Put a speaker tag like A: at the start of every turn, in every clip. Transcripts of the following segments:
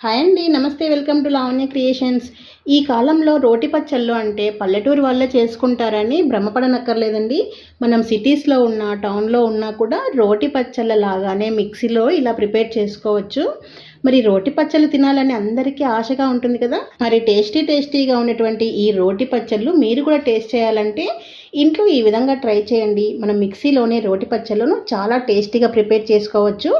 A: Hi అండి నమస్తే welcome to Lavanya creations. ఈ కాలంలో రోటి పచ్చళ్ళు అంటే పల్లెటూరు వాళ్ళే చేసుకుంటారని భ్రమపడనక్కర్లేదండి. మనం సిటీస్లో ఉన్న టౌన్లో ఉన్నా కూడా రోటి పచ్చళ్ళ లాగానే మిక్సీలో ఇలా ప్రిపేర్ చేసుకోవచ్చు. మరి రోటి పచ్చళ్ళు తినాలని అందరికీ ఆశగా ఉంటుంది కదా? మరి టేస్టీ టేస్టీగా ఉన్నటువంటి ఈ రోటి పచ్చళ్ళు మీరు కూడా టేస్ట్ చేయాలంటే ఇంట్లో ఈ విధంగా ట్రై చేయండి. మనం మిక్సీలోనే రోటి పచ్చళ్ళను చాలా టేస్టీగా ప్రిపేర్ చేసుకోవచ్చు.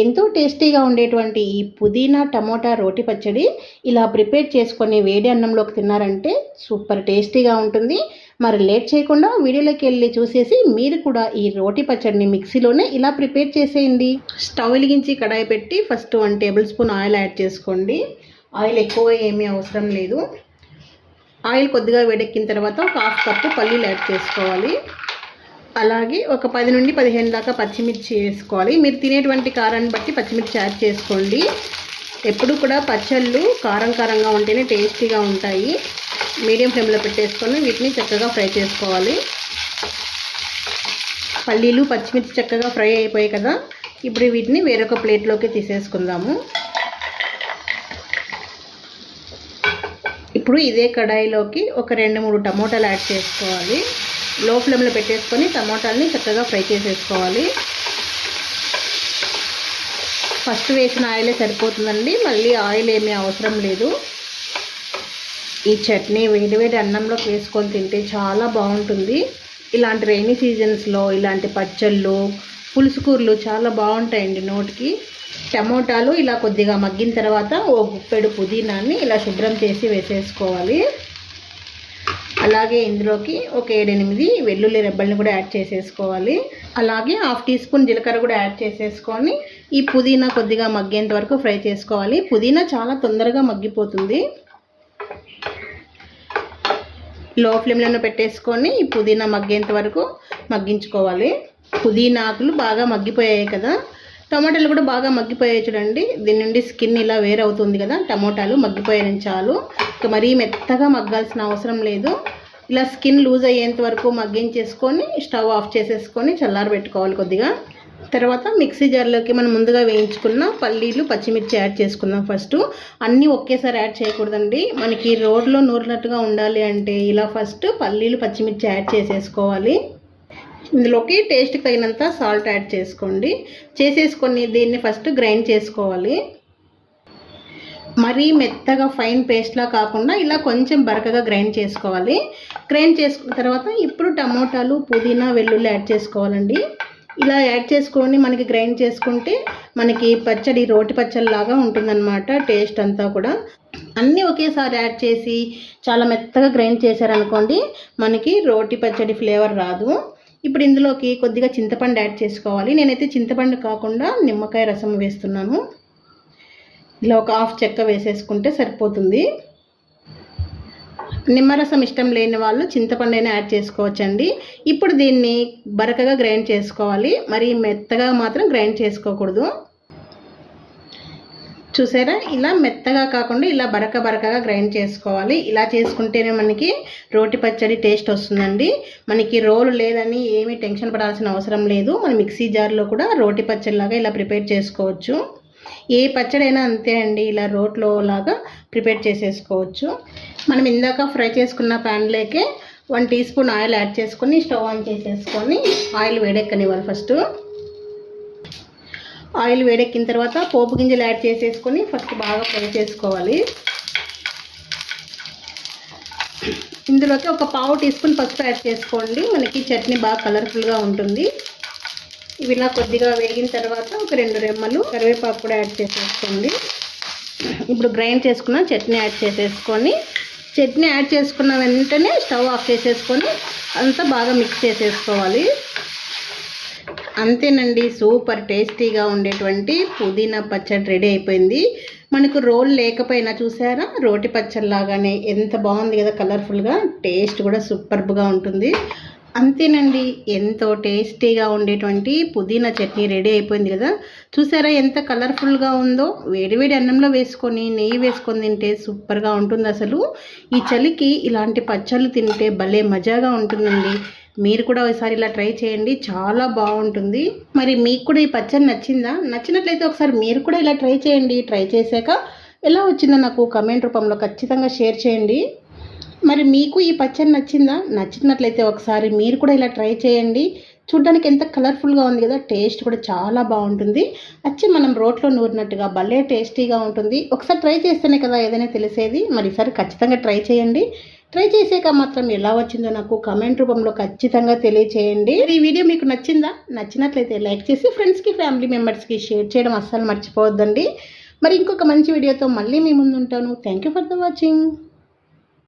A: ఎంతో టేస్టీగా ఉండేటువంటి ఈ పుదీనా టమోటా రోటి పచ్చడి ఇలా ప్రిపేర్ చేసుకొని వేడి అన్నంలోకి తిన్నారంటే సూపర్ టేస్టీగా ఉంటుంది. మరి లేట్ చేయకుండా వీడియోలోకి వెళ్ళి చూసేసి మీరు కూడా ఈ రోటి పచ్చడిని మిక్సీలోనే ఇలా ప్రిపేర్ చేసేయండి. స్టవ్ వెలిగించి కడాయి పెట్టి first one tablespoon oil add చేసుకోండి. ఆయిల్ ఎక్కువ ఏమీ అవసరం లేదు. ఆయిల్ కొద్దిగా వేడెక్కిన తర్వాత ఒక హాఫ్ కప్పు పల్లీలు యాడ్ చేసుకోవాలి. అలాగే ఒక పది నుండి పదిహేను దాకా పచ్చిమిర్చి వేసుకోవాలి. మీరు తినేటువంటి కారాన్ని బట్టి పచ్చిమిర్చి యాడ్ చేసుకోండి. ఎప్పుడు కూడా పచ్చళ్ళు కారం కారంగా ఉంటేనే టేస్టీగా ఉంటాయి. మీడియం ఫ్లేమ్లో పెట్టేసుకొని వీటిని చక్కగా ఫ్రై చేసుకోవాలి. పల్లీలు పచ్చిమిర్చి చక్కగా ఫ్రై అయిపోయాయి కదా. ఇప్పుడు వీటిని వేరొక ప్లేట్లోకి తీసేసుకుందాము. ఇప్పుడు ఇదే కడాయిలోకి ఒక రెండు మూడు టమోటాలు యాడ్ చేసుకోవాలి. లో ఫ్లేమ్లో పెట్టేసుకొని టమోటాలని చక్కగా ఫ్రై చేసేసుకోవాలి. ఫస్ట్ వేసిన ఆయిలే సరిపోతుందండి. మళ్ళీ ఆయిల్ ఏమీ అవసరం లేదు. ఈ చట్నీ వేడి వేడి అన్నంలోకి వేసుకొని తింటే చాలా బాగుంటుంది. ఇలాంటి రైనీ సీజన్స్లో ఇలాంటి పచ్చళ్ళు పులుసు కూరలు చాలా బాగుంటాయండి నోటికి. టమోటాలు ఇలా కొద్దిగా మగ్గిన తర్వాత ఓ గుప్పెడు పుదీనాన్ని ఇలా శుభ్రం చేసి వేసేసుకోవాలి. అలాగే ఇందులోకి ఒక ఏడెనిమిది వెల్లుల్లి రెబ్బల్ని కూడా యాడ్ చేసేసుకోవాలి. అలాగే హాఫ్ టీ స్పూన్ జీలకర్ర కూడా యాడ్ చేసేసుకొని ఈ పుదీనా కొద్దిగా మగ్గేంత వరకు ఫ్రై చేసుకోవాలి. పుదీనా చాలా తొందరగా మగ్గిపోతుంది. లో ఫ్లేమ్లో పెట్టేసుకొని ఈ పుదీనా మగ్గేంత వరకు మగ్గించుకోవాలి. పుదీనా ఆకులు బాగా మగ్గిపోయాయి కదా. టమాటాలు కూడా బాగా మగ్గిపోయాయి చూడండి. దీని నుండి స్కిన్ ఇలా వేరవుతుంది కదా టమోటాలు మగ్గిపోయాయని చాలు. ఇక మరీ మెత్తగా మగ్గాల్సిన అవసరం లేదు. ఇలా స్కిన్ లూజ్ అయ్యేంత వరకు మగ్గించేసుకొని స్టవ్ ఆఫ్ చేసేసుకొని చల్లారబెట్టుకోవాలి కొద్దిగా. తర్వాత మిక్సీ జార్లోకి మనం ముందుగా వేయించుకున్న పల్లీలు పచ్చిమిర్చి యాడ్ చేసుకుందాం ఫస్ట్. అన్నీ ఒకేసారి యాడ్ చేయకూడదండి. మనకి రోడ్లో నూరినట్టుగా ఉండాలి అంటే ఇలా ఫస్ట్ పల్లీలు పచ్చిమిర్చి యాడ్ చేసేసుకోవాలి. ఇందులోకి టేస్ట్కి తగినంత సాల్ట్ యాడ్ చేసుకోండి. చేసేసుకొని దీన్ని ఫస్ట్ గ్రైండ్ చేసుకోవాలి. మరీ మెత్తగా ఫైన్ పేస్ట్లా కాకుండా ఇలా కొంచెం బరకగా గ్రైండ్ చేసుకోవాలి. గ్రైండ్ చేసుకున్న తర్వాత ఇప్పుడు టమోటాలు పుదీనా వెల్లుల్లి యాడ్ చేసుకోవాలండి. ఇలా యాడ్ చేసుకొని మనకి గ్రైండ్ చేసుకుంటే మనకి పచ్చడి రోటి పచ్చడిలాగా ఉంటుందన్నమాట టేస్ట్ అంతా కూడా. అన్నీ ఒకేసారి యాడ్ చేసి చాలా మెత్తగా గ్రైండ్ చేశారనుకోండి మనకి రోటి పచ్చడి ఫ్లేవర్ రాదు. ఇప్పుడు ఇందులోకి కొద్దిగా చింతపండు యాడ్ చేసుకోవాలి. నేనైతే చింతపండు కాకుండా నిమ్మకాయ రసం వేస్తున్నాను. ఇలా ఒక హాఫ్ చెక్క వేసేసుకుంటే సరిపోతుంది. నిమ్మరసం ఇష్టం లేని వాళ్ళు చింతపండు అయినా యాడ్ చేసుకోవచ్చండి. ఇప్పుడు దీన్ని బరకగా గ్రైండ్ చేసుకోవాలి. మరి మెత్తగా మాత్రం గ్రైండ్ చేసుకోకూడదు. చూసారా? ఇలా మెత్తగా కాకుండా ఇలా బరక బరకగా గ్రైండ్ చేసుకోవాలి. ఇలా చేసుకుంటేనే మనకి రోటి పచ్చడి టేస్ట్ వస్తుందండి. మనకి రోలు లేదని ఏమీ టెన్షన్ పడాల్సిన అవసరం లేదు. మన మిక్సీ జార్లో కూడా రోటి పచ్చడిలాగా ఇలా ప్రిపేర్ చేసుకోవచ్చు. ఏ పచ్చడైనా అంతే అండి. ఇలా రోట్లో లాగా ప్రిపేర్ చేసేసుకోవచ్చు. మనం ఇందాక ఫ్రై చేసుకున్న ప్యాన్లోకే one tea spoon oil add చేసుకొని స్టవ్ ఆన్ చేసేసుకొని ఆయిల్ వేడెక్కనివ్వాలి ఫస్ట్. ఆయిల్ వేడెక్కిన తర్వాత పోపు గింజలు యాడ్ చేసేసుకొని ఫస్ట్ బాగా ఫ్రై చేసుకోవాలి. ఇందులోకి ఒక పావు టీ స్పూన్ పసుపు యాడ్ చేసుకోండి. మనకి చట్నీ బాగా కలర్ఫుల్గా ఉంటుంది. ఇవి ఇలా కొద్దిగా వేగిన తర్వాత ఒక రెండు రెమ్మలు కరివేపాకు కూడా యాడ్ చేసేసుకోండి. ఇప్పుడు గ్రైండ్ చేసుకున్న చట్నీ యాడ్ చేసేసుకొని చట్నీ యాడ్ చేసుకున్న వెంటనే స్టవ్ ఆఫ్ చేసేసుకొని అంతా బాగా మిక్స్ చేసేసుకోవాలి. అంతేనండి సూపర్ టేస్టీగా ఉండేటువంటి పుదీనా పచ్చడి రెడీ అయిపోయింది. మనకు రోల్ లేకపోయినా చూసారా? రోటి పచ్చడిలాగానే ఎంత బాగుంది కదా కలర్ఫుల్గా టేస్ట్ కూడా సూపర్బ్గా ఉంటుంది. అంతేనండి ఎంతో టేస్టీగా ఉండేటువంటి పుదీనా చట్నీ రెడీ అయిపోయింది కదా. చూసారా ఎంత కలర్ఫుల్గా ఉందో? వేడివేడి అన్నంలో వేసుకొని నెయ్యి వేసుకొని తింటే సూపర్గా ఉంటుంది అసలు ఈ చలికి ఇలాంటి పచ్చళ్ళు తింటే భలే మజాగా ఉంటుందండి. మీరు కూడా ఒకసారి ఇలా ట్రై చేయండి. చాలా బాగుంటుంది. మరి మీకు కూడా ఈ పచ్చడి నచ్చిందా? నచ్చినట్లయితే ఒకసారి మీరు కూడా ఇలా ట్రై చేయండి. ట్రై చేశాక ఎలా వచ్చిందో నాకు కమెంట్ రూపంలో ఖచ్చితంగా షేర్ చేయండి. మరి మీకు ఈ పచ్చడి నచ్చిందా? నచ్చినట్లయితే ఒకసారి మీరు కూడా ఇలా ట్రై చేయండి. చూడ్డానికి ఎంత కలర్ఫుల్గా ఉంది కదా టేస్ట్ కూడా చాలా బాగుంటుంది. వచ్చి మనం రోట్లో నూరినట్టుగా భలే టేస్టీగా ఉంటుంది. ఒకసారి ట్రై చేస్తేనే కదా ఏదైనా తెలిసేది. మరి ఈసారి ఖచ్చితంగా ట్రై చేయండి. ట్రై చేసాక మాత్రం ఎలా వచ్చిందో నాకు కమెంట్ రూపంలో ఖచ్చితంగా తెలియచేయండి. ఈ వీడియో మీకు నచ్చిందా? నచ్చినట్లయితే లైక్ చేసి ఫ్రెండ్స్కి ఫ్యామిలీ మెంబర్స్కి షేర్ చేయడం అస్సలు మర్చిపోవద్దండి. మరి ఇంకొక మంచి వీడియోతో మళ్ళీ మీ ముందు ఉంటాను thank you for the watching